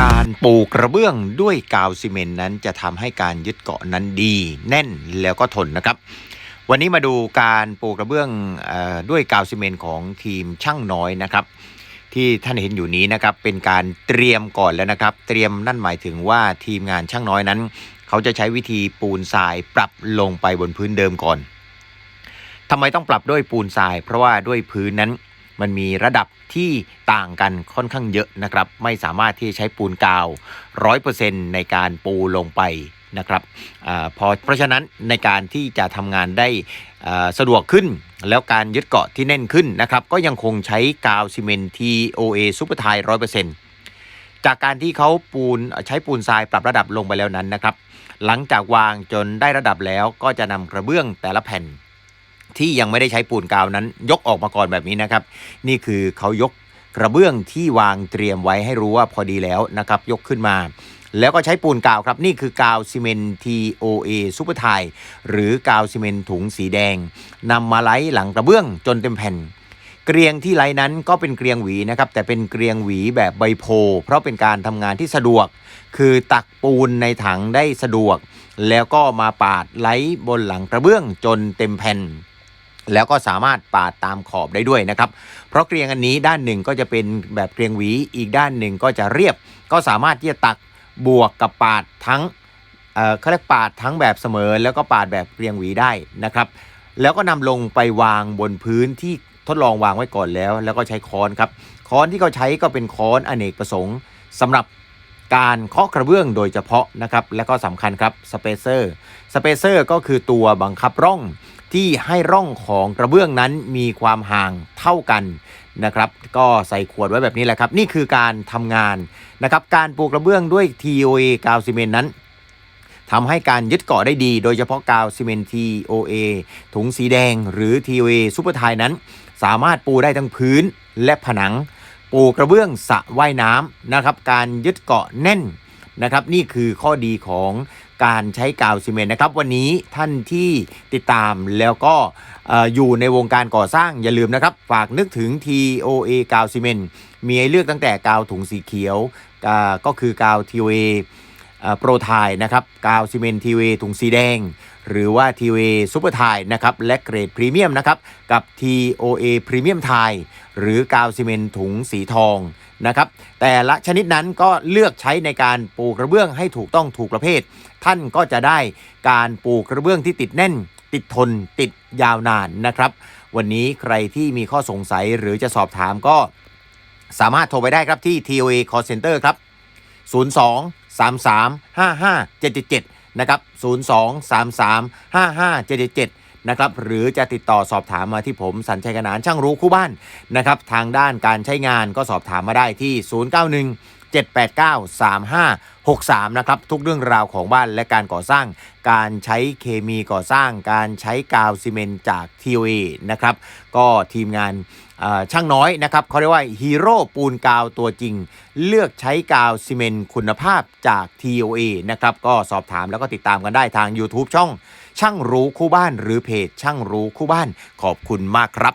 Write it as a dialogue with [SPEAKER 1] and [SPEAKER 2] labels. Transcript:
[SPEAKER 1] การปูกระเบื้องด้วยกาวซีเมนต์นั้นจะทำให้การยึดเกาะนั้นดี แน่นแล้วก็ทนนะครับ วันนี้มาดูการปูกระเบื้องออด้วยกาวซีเมนต์ของทีมช่างน้อยนะครับ ที่ท่านเห็นอยู่นี้นะครับเป็นการเตรียมก่อนแล้วนะครับ เตรียมนั่นหมายถึงว่าทีมงานช่างน้อยนั้น เขาจะใช้วิธีปูนทรายปรับลงไปบนพื้นเดิมก่อนทำไมต้องปรับด้วยปูนทราย เพราะว่าด้วยพื้นนั้น มันมีระดับที่ต่างกันค่อนข้างเยอะนะครับ ไม่สามารถที่จะใช้ปูนกาว 100%ในการปูลงไปนะครับอพอเพราะฉะนั้นในการที่จะทำงานได้สะดวกขึ้น แล้วการยึดเกาะที่แน่นขึ้นนะครับ ก็ยังคงใช้กาวซีเมนต์ TOA ซูเปอร์ไทย100%จากการที่เขาปูนใช้ปูนทรายปรับระดับลงไปแล้วนั้นนะครับ หลังจากวางจนได้ระดับแล้วก็จะนำกระเบื้องแต่ละแผ่น ที่ยังไม่ได้ใช้ปูนกาวนั้น ยกออกมาก่อนแบบนี้นะครับ นี่คือเขายกกระเบื้องที่วางเตรียมไว้ให้รู้ว่าพอดีแล้วนะครับยกขึ้นมา แล้วก็ใช้ปูนกาวครับ นี่คือกาวซีเมนต์ TOA ซูเปอร์ไทยหรือกาวซีเมนต์ถุงสีแดงนำมาไล้หลังกระเบื้องจนเต็มแผ่นเกรียงที่ไล้นั้นก็เป็นเกรียงหวีนะครับแต่เป็นเกรียงหวีแบบใบโพ เพราะเป็นการทำงานที่สะดวก คือตักปูนในถังได้สะดวก แล้วก็มาปาดไล้บนหลังกระเบื้องจนเต็มแผ่น แล้วก็สามารถปาดตามขอบได้ด้วยนะครับ เพราะเกรียงอันนี้ด้านหนึ่งก็จะเป็นแบบเกรียงหวี อีกด้านหนึ่งก็จะเรียบ ก็สามารถที่จะตักบวกกับปาดทั้งเอ่อเขาเรียกปาดทั้งแบบเสมอ แล้วก็ปาดแบบเกรียงหวีได้นะครับ แล้วก็นำลงไปวางบนพื้นที่ทดลองวางไว้ก่อนแล้ว แล้วก็ใช้ค้อนครับค้อนที่เขาใช้ก็เป็นค้อนอเนกประสงค์สำหรับการเคาะกระเบื้องโดยเฉพาะนะครับ และก็สำคัญครับสเปเซอร์สเปเซอร์ก็คือตัวบังคับร่อง ที่ให้ร่องของกระเบื้องนั้นมีความห่างเท่ากันนะครับก็ใส่ขวดไว้แบบนี้แหละครับ นี่คือการทำงานนะครับการปูกระเบื้องด้วย TOA กาวซีเมนต์นั้นทำให้การยึดเกาะได้ดี โดยเฉพาะกาวซีเมนต์ TOA ถุงสีแดงหรือ TOA ซูเปอร์ไทยนั้น สามารถปูได้ทั้งพื้นและผนัง ปูกระเบื้องสระว่ายน้ำนะครับการยึดเกาะแน่น นะครับนี่คือข้อดีของการใช้กาวซีเมนต์นะครับ วันนี้ท่านที่ติดตามแล้วก็เอ่อยู่ในวงการก่อสร้างอย่าลืมนะครับ ฝากนึกถึง TOA กาวซีเมนต์มีให้เลือกตั้งแต่กาวถุงสีเขียวก,ก็คือกาว TOA โปรไทยนะครับ กาวซีเมนต์ TOA ถุงสีแดง หรือว่า TOA ซูเปอร์ไทยนะครับ และเกรดพรีเมียมนะครับ กับ TOA พรีเมียมไทยหรือกาวซีเมนต์ถุงสีทอง นะครับ แต่ละชนิดนั้นก็เลือกใช้ในการปูกระเบื้องให้ถูกต้องถูกประเภท ท่านก็จะได้การปูกระเบื้องที่ติดแน่น ติดทน ติดยาวนานนะครับ วันนี้ใครที่มีข้อสงสัยหรือจะสอบถามก็สามารถโทรไปได้ครับที่ TOA Call Center ครับ 02 33 55 777 นะครับ 02 33 55 777 นะครับหรือจะติดต่อสอบถามมาที่ผมสัญชัยขนานช่างรู้คู่บ้านนะครับทางด้านการใช้งานก็สอบถามมาได้ที่ 091 789 3563 นะครับ ทุกเรื่องราวของบ้านและการก่อสร้าง การใช้เคมีก่อสร้าง การใช้กาวซีเมนต์จาก TOA นะครับ ก็ทีมงานช่างน้อยนะครับเขาเรียกว่าฮีโร่ปูนกาวตัวจริง เลือกใช้กาวซีเมนต์คุณภาพจาก TOA นะครับ ก็สอบถามแล้วก็ติดตามกันได้ทาง YouTube ช่อง ช่างรู้คู่บ้านหรือเพจช่างรู้คู่บ้าน ขอบคุณมากครับ